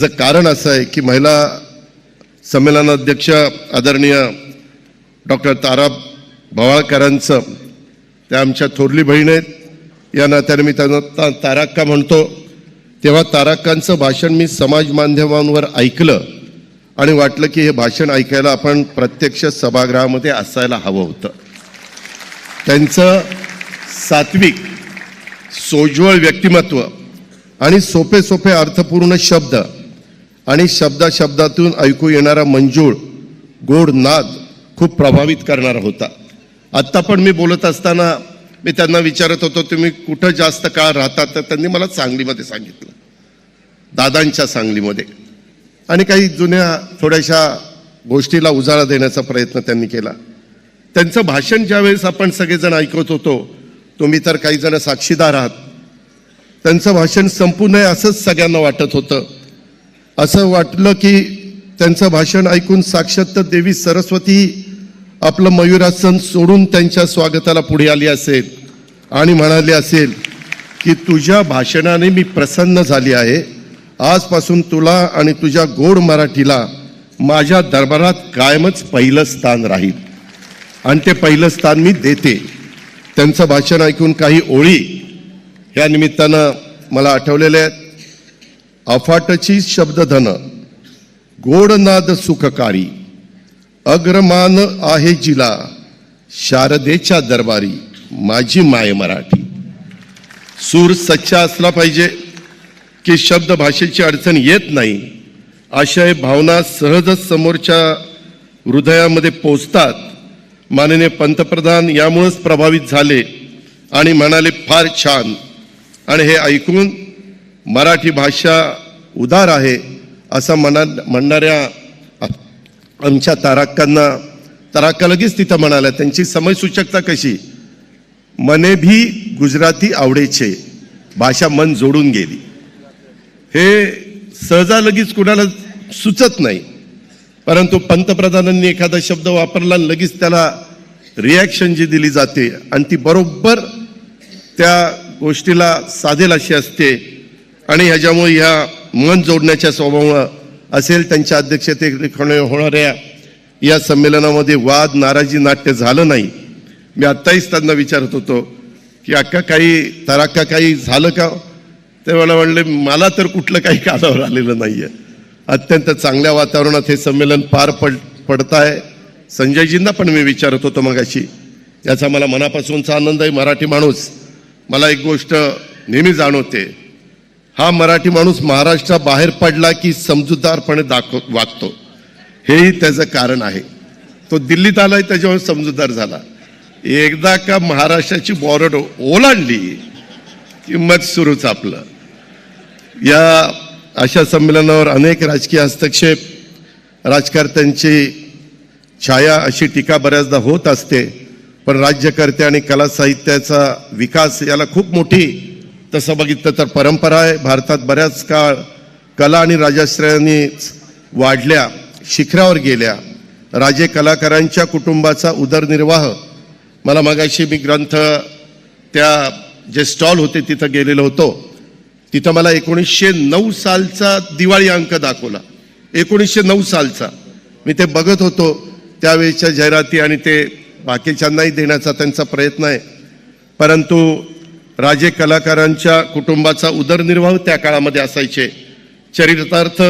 त्याचं कारण असं आहे की महिला संमेलनाध्यक्ष आदरणीय डॉक्टर तारा भवाळकरांचं त्या आमच्या थोरली बहीण आहेत. या नात्याने मी त्यांना ता- ताराक्का म्हणतो. तेव्हा ताराक्कांचं भाषण मी समाज माध्यमांवर ऐकलं आणि वाटलं की हे भाषण ऐकायला आपण प्रत्यक्ष सभागृहामध्ये असायला हवं होतं. त्यांचं सात्विक सोज्वळ व्यक्तिमत्व आणि सोपे सोपे अर्थपूर्ण शब्द आणि शब्दाशब्दातून ऐकू येणारा मंजूळ गोड नाद खूप प्रभावित करणारा होता. आत्ता पण मी बोलत असताना मी त्यांना विचारत होतो तुम्ही कुठं जास्त काळ राहतात तर त्यांनी मला सांगलीमध्ये सांगितलं. दादांच्या सांगलीमध्ये. आणि काही जुन्या थोड्याशा गोष्टीला उजाळा देण्याचा प्रयत्न त्यांनी केला. त्यांचं भाषण ज्यावेळेस आपण सगळेजण ऐकत होतो तुम्ही तर काही जण साक्षीदार आहात. त्यांचं भाषण संपू नये असंच सगळ्यांना वाटत होतं. असं वाटलं की त्यांचं भाषण ऐकून साक्षात देवी सरस्वती आपलं मयुरासन सोडून त्यांच्या स्वागताला पुढे आली असेल आणि म्हणाली असेल की तुझ्या भाषणाने मी प्रसन्न झाली आहे. आजपासून तुला आणि तुझ्या गोड मराठीला माझ्या दरबारात कायमच पहिलं स्थान राहील. आणि ते पहिलं स्थान मी देते. त्यांचं भाषण ऐकून काही ओळी या निमित्तानं मला आठवलेल्या आहेत. अफाटची शब्दधन गोडनाद सुखकारी अग्रमान आहे जिला शारदेच्या दरबारी माझी माय मराठी. सूर सच्चा असला पाहिजे की शब्द भाषेची अडचण येत नाही आशय भावना सहजच समोरच्या हृदयामध्ये पोचतात. माननीय पंतप्रधान यामुळेच प्रभावित झाले आणि म्हणाले फार छान. आणि हे ऐकून मराठी भाषा उदार आहे असं म्हणा म्हणणाऱ्या आमच्या ताराक्कांना ताराक्का लगेच तिथं म्हणाल्या त्यांची समयसूचकता कशी? मने भी गुजराती आवडेचे भाषा मन जोडून गेली. हे सहजा लगेच कुणाला सुचत नाही. परंतु पंतप्रधानांनी एखादा शब्द वापरला आणि लगेच त्याला रिॲक्शन जी दिली जाते आणि ती बरोबर त्या गोष्टीला साधेल अशी असते. आणि ह्याच्यामुळे ह्या मन जोडण्याच्या स्वभावामुळं असेल त्यांच्या अध्यक्षतेखाली होणाऱ्या या संमेलनामध्ये वाद नाराजी नाट्य झालं नाही. मी आत्ताहीच त्यांना विचारत होतो की अक्का काही तराक्का काही झालं का? ते मला म्हणले मला तर कुठलं काही कानावर आलेलं नाहीये. अत्यंत चांगल्या वातावरणात हे संमेलन पार पड पडत आहे. संजयजींना पण मी विचारत होतो मगाशी. याचा मला मनापासूनचा आनंद आहे मराठी माणूस. मला एक गोष्ट नेहमी जाणवते. हा मराठी माणूस महाराष्ट्राबाहेर पडला की समजूतदारपणे दाखव वागतो. हेही त्याचं कारण आहे. तो दिल्लीत आलाय त्याच्यामुळे समजूतदार झाला. एकदा का महाराष्ट्राची बॉर्डर ओलांडली की मग सुरूच आपलं. या अशा संमेलनावर अनेक राजकीय हस्तक्षेप राजकर्त्यांची छाया अशी टीका बऱ्याचदा होत असते. पण राज्यकर्ते आणि कला साहित्याचा विकास याला खूप मोठी तसं बघितलं तर परंपरा आहे. भारतात बऱ्याच काळ कला आणि राजाश्रयांनी वाढल्या शिखरावर गेल्या. राजे कलाकारांच्या कुटुंबाचा उदरनिर्वाह. मला मगाशी मी ग्रंथ त्या जे स्टॉल होते तिथं गेलेलो होतो. तिथं मला एकोणीसशे नऊ सालचा दिवाळी अंक दाखवला. एकोणीसशे नऊ सालचा. मी ते बघत होतो. त्यावेळेच्या जाहिराती आणि ते बाकीच्यांनाही देण्याचा त्यांचा प्रयत्न आहे. परंतु राजे कलाकारांच्या कुटुंबाचा उदरनिर्वाह त्या काळामध्ये असायचे. चरितार्थ